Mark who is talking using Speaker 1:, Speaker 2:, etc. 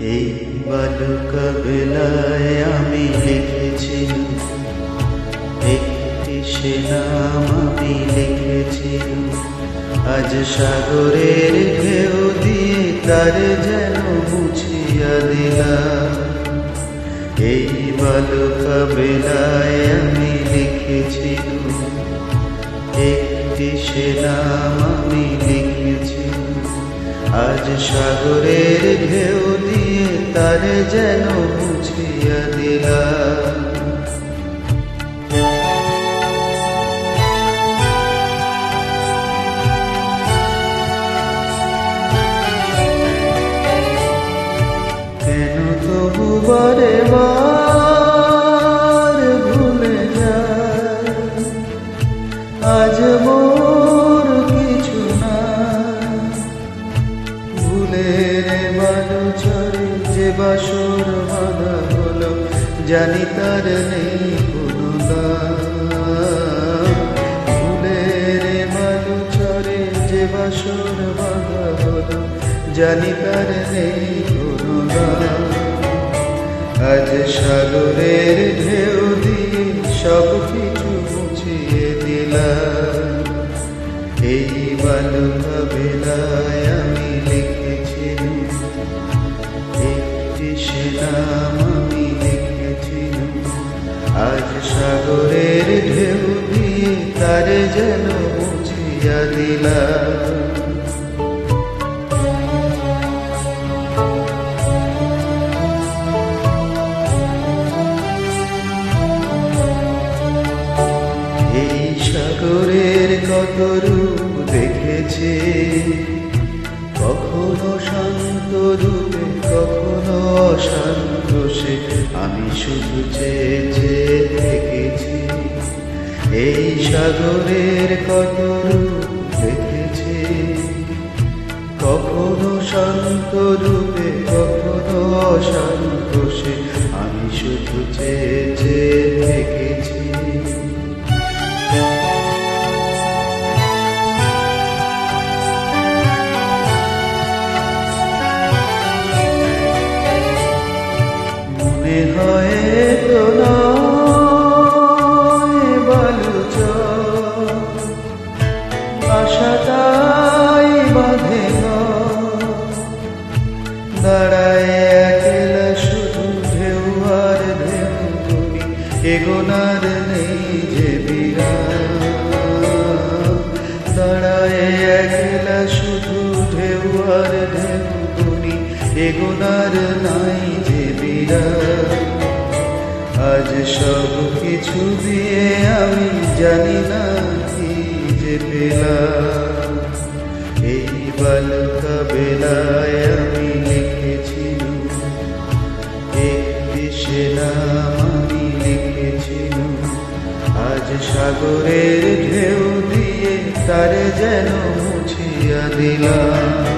Speaker 1: এই বালুকা বেলায় আমি লিখেছিলাম একটি সে নাম আমি লিখেছিলাম আজ সাগরের ঢেউ দিয়ে তার যেন মুছিয়া দিলাম। এই বালুকা বেলায় আমি লিখেছিলাম একটি সে নাম আমি লিখেছিলাম আজ সাগরের ঢেউ দিয়ে তার যেন মুছিয়া দিলাম। কেন তবু বারে বার ভুলে আজ মোর কিছু না বালু চরে যে বাসর বাঁধা হলো, জানি তার নেই কোনো। ভুলের বালু চরে যে বাসর বাঁধা হলো, জানি তার নেই কোনো। আজ সাগরের ঢেউ দিয়ে সব কিছু মুছিয়ে দিলাম এই বালুকা বেলায় এই সাগরের কত রূপ দেখেছে? কখনো শান্ত রূপে, কখনো অশান্ত সে আমি শুধু চেয়ে থেকেছি এই সাগরের কত রূপ শান্ত রূপে কখনো অশান্ত সে আমি শুধু চেয়ে চেয়ে এগোনার নাই যে বিরাম আজ সব কিছু দিয়ে আমি জানি না কি যে পেলাম। এই বালকা বেলায় আমি লিখেছিলাম একটি সে নাম আমি লিখেছিলাম আজ সাগরের ঢেউ দিয়ে তার যেন মুছিয়া দিলাম।